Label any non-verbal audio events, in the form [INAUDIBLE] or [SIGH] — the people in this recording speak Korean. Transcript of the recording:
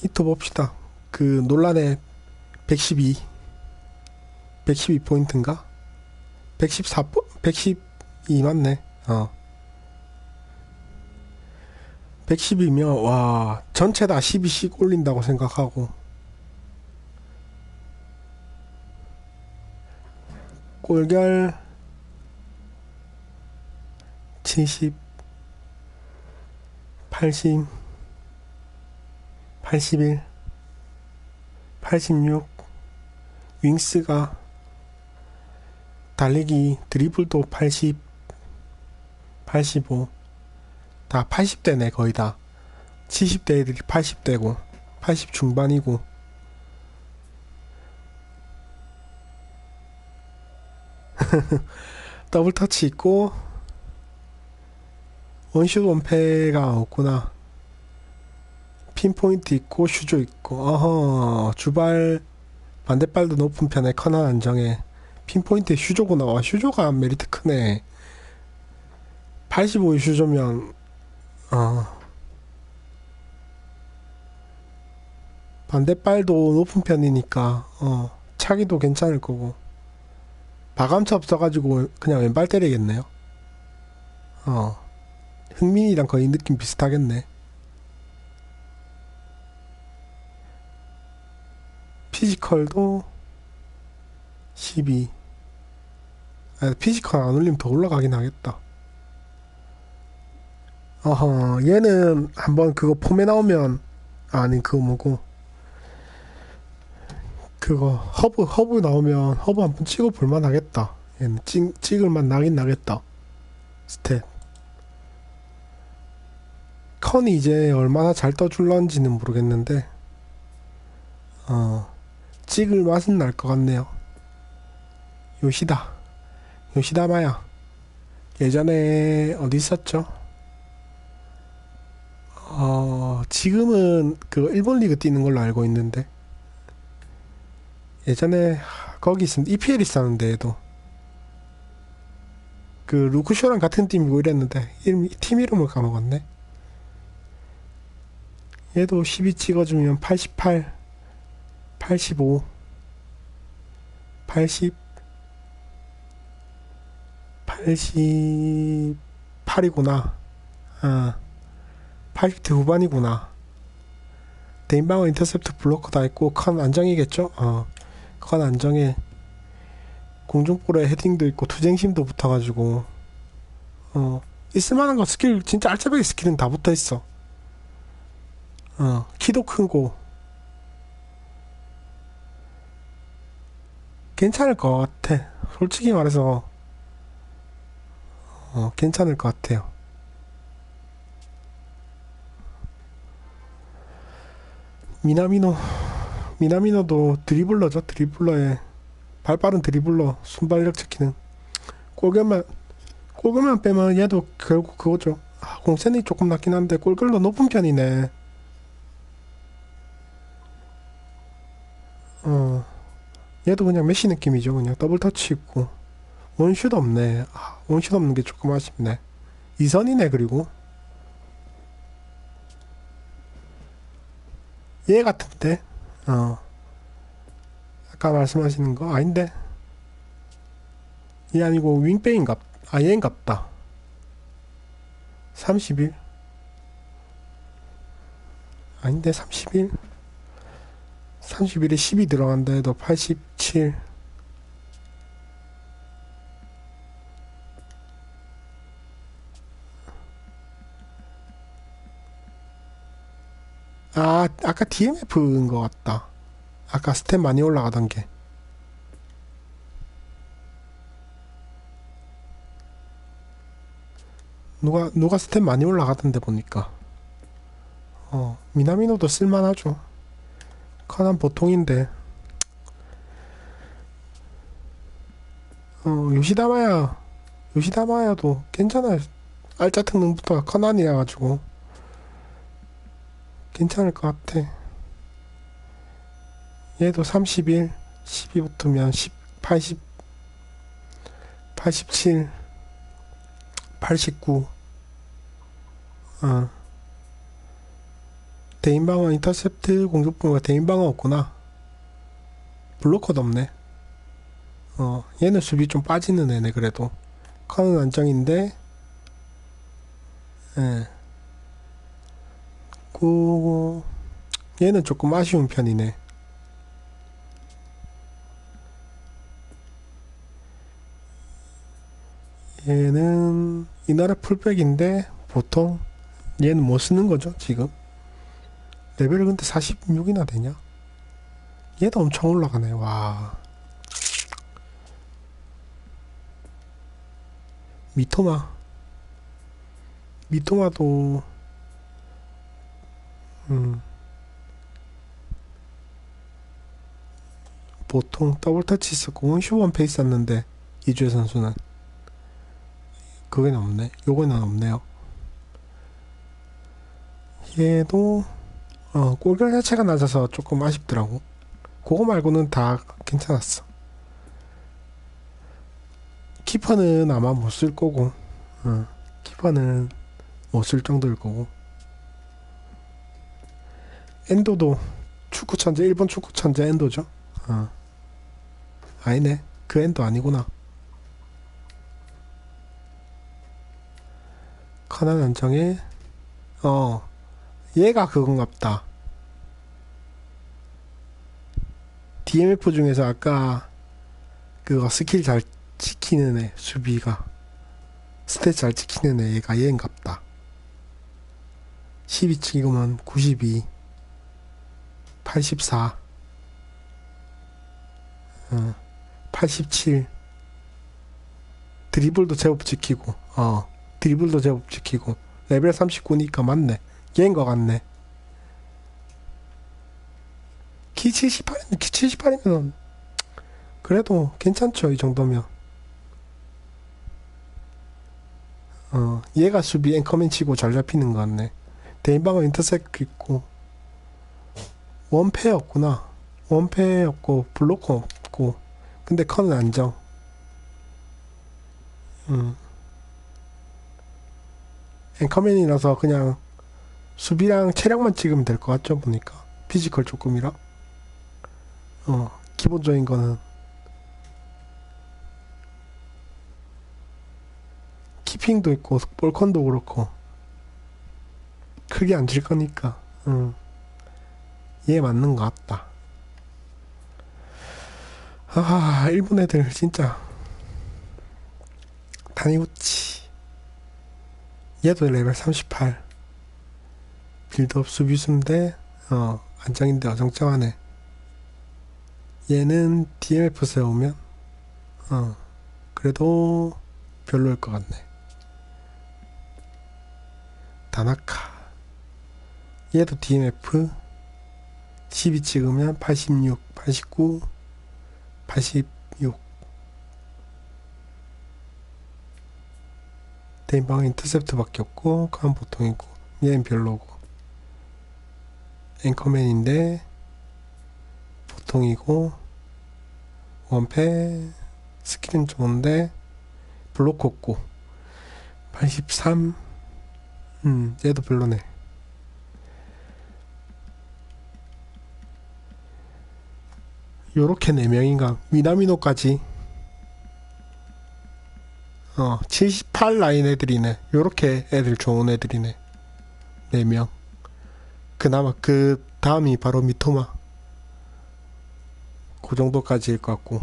히트 봅시다. 그 논란의 112 112 포인트인가? 114 112 맞네. 어. 110이면 와 전체 다 12씩 올린다고 생각하고 꼴결 70 80 81 86 윙스가 달리기 드리블도 80 85 다 80대네 거의 다. 70대 애들이 80대고 80 중반이고. [LAUGHS] 더블 터치 있고 원슛 원패가 없구나 핀포인트 있고 슈조 있고. 어허 주발 반대발도 높은 편에 커널 안정에 핀포인트에 슈조구나. 와 슈조가 메리트 크네. 85의 슈조면 어. 반대발도 높은 편이니까 어 차기도 괜찮을 거고. 마감차 없어가지고 그냥 왼발 때리겠네요. 어. 흥민이랑 거의 느낌 비슷하겠네 피지컬도 12 아, 피지컬 안 올리면 더 올라가긴 하겠다. 어허 얘는 한번 그거 폼에 나오면 아니 그거 뭐고. 그거 허브 허브 나오면 허브 한번 찍어 볼만 하겠다. 얘는 찍, 찍을만 나긴 나겠다. 스탯. 컨이 이제 얼마나 잘 떠줄런지는 모르겠는데 어 찍을 맛은 날 것 같네요. 요시다. 요시다마야. 예전에 어디 있었죠? 어 지금은 그 일본 리그 뛰는 걸로 알고 있는데. 예전에 거기 있으면 EPL 있었는데 얘도. 그 루크쇼랑 같은 팀이고 이랬는데 이름, 팀 이름을 까먹었네. 얘도 12 찍어주면 88 85 80 88이구나. 아 80대 후반이구나. 데인방어 인터셉트 블로커 다 있고 컨 안정이겠죠? 어, 컨 안정에 공중볼에 헤딩도 있고 투쟁심도 붙어가지고 어 있을만한 거 스킬 진짜 알짜배기 스킬은 다 붙어있어. 어 키도 크고 괜찮을 것 같아. 솔직히 말해서 어 괜찮을 것 같아요. 미나미노 미나미노도 드리블러죠 드리블러에 발 빠른 드리블러 순발력 지키는. 골결만 골결만 빼면 얘도 결국 그거죠. 아, 공센이 조금 낮긴 한데 골결도 높은 편이네. 어 얘도 그냥 메시 느낌이죠. 그냥 더블 터치 있고. 원슛 없네. 아, 원슛 없는 게 조금 아쉽네. 이선이네 그리고. 얘 같은데 어. 아까 말씀하시는 거 아닌데? 얘 아니고 윙백인갑 아 얘인갑다. 31 아닌데 31 31에 10이 들어간다 도87 아, 아까 DMF인 것 같다. 아까 스텝 많이 올라가던 게. 누가, 누가 스텝 많이 올라가던데 보니까. 어, 미나미노도 쓸만하죠. 카난 보통인데. 어, 요시다마야, 요시다마야도 괜찮아요. 알짜 특능부터 커난이라 가지고. 괜찮을 것 같아. 얘도 31, 12 붙으면 10, 80, 87, 89, 어. 대인방어 인터셉트 공격부가 대인방어 없구나. 블로커도 없네. 어 얘는 수비 좀 빠지는 애네 그래도. 커는 안정인데 예. 그, 얘는 조금 아쉬운 편이네. 얘는 이 나라 풀백인데 보통 얘는 못 쓰는 거죠 지금 레벨이 근데 46이나 되냐? 얘도 엄청 올라가네. 와. 미토마. 미토마도 음. 보통 더블 터치 있었고 원슈 원 페이스 샀는데 이주혜 선수는. 그게는 없네. 요거는 없네요. 얘도 어 골결 자체가 낮아서 조금 아쉽더라고. 그거 말고는 다 괜찮았어. 키퍼는 아마 못 쓸 거고 어, 키퍼는 못 쓸 정도일 거고. 엔도도 축구 천재 일본 축구 천재 엔도죠? 어. 아니네. 그 엔도 아니구나. 카난 안정에 어 얘가 그건갑다. DMF 중에서 아까 그거 스킬 잘 지키는 애 수비가. 스탯 잘 지키는 애가 얘인갑다. 12 찍으면 92 84 어, 87 드리블도 제법 지키고 어 드리블도 제법 지키고. 레벨 39니까 맞네 얘인 것 같네. 키 78, 키 78이면 그래도 괜찮죠 이 정도면. 어 얘가 수비 앵커맨 치고 잘 잡히는 것 같네. 대인방어 인터셉트 있고. 원패였구나. 원패였고 블로커 없고. 근데 커는 안정. 음. 앵커맨이라서 그냥 수비랑 체력만 찍으면 될 것 같죠 보니까. 피지컬 조금이라. 어 기본적인 거는. 키핑도 있고 볼컨도 그렇고. 크게 안 질 거니까. 음. 얘 맞는 것 같다. 아 일본 애들 진짜. 다니우치. 얘도 레벨 38 빌드업 수비수인데 어 안정인데 어정쩡하네. 얘는 DMF 세우면 어 그래도 별로일 것 같네. 다나카. 얘도 DMF 12 찍으면 86 89 86 대인방 인터셉트밖에 없고 그건 보통이고 얘는 별로고 앵커맨인데 보통이고 원패 스킬은 좋은데 블록 없고 83 음, 얘도 별로네. 요렇게 4명인가. 미나미노까지. 어, 78 라인 애들이네. 요렇게 애들 좋은 애들이네. 4명. 그나마 그 다음이 바로 미토마. 그 정도까지일 것 같고.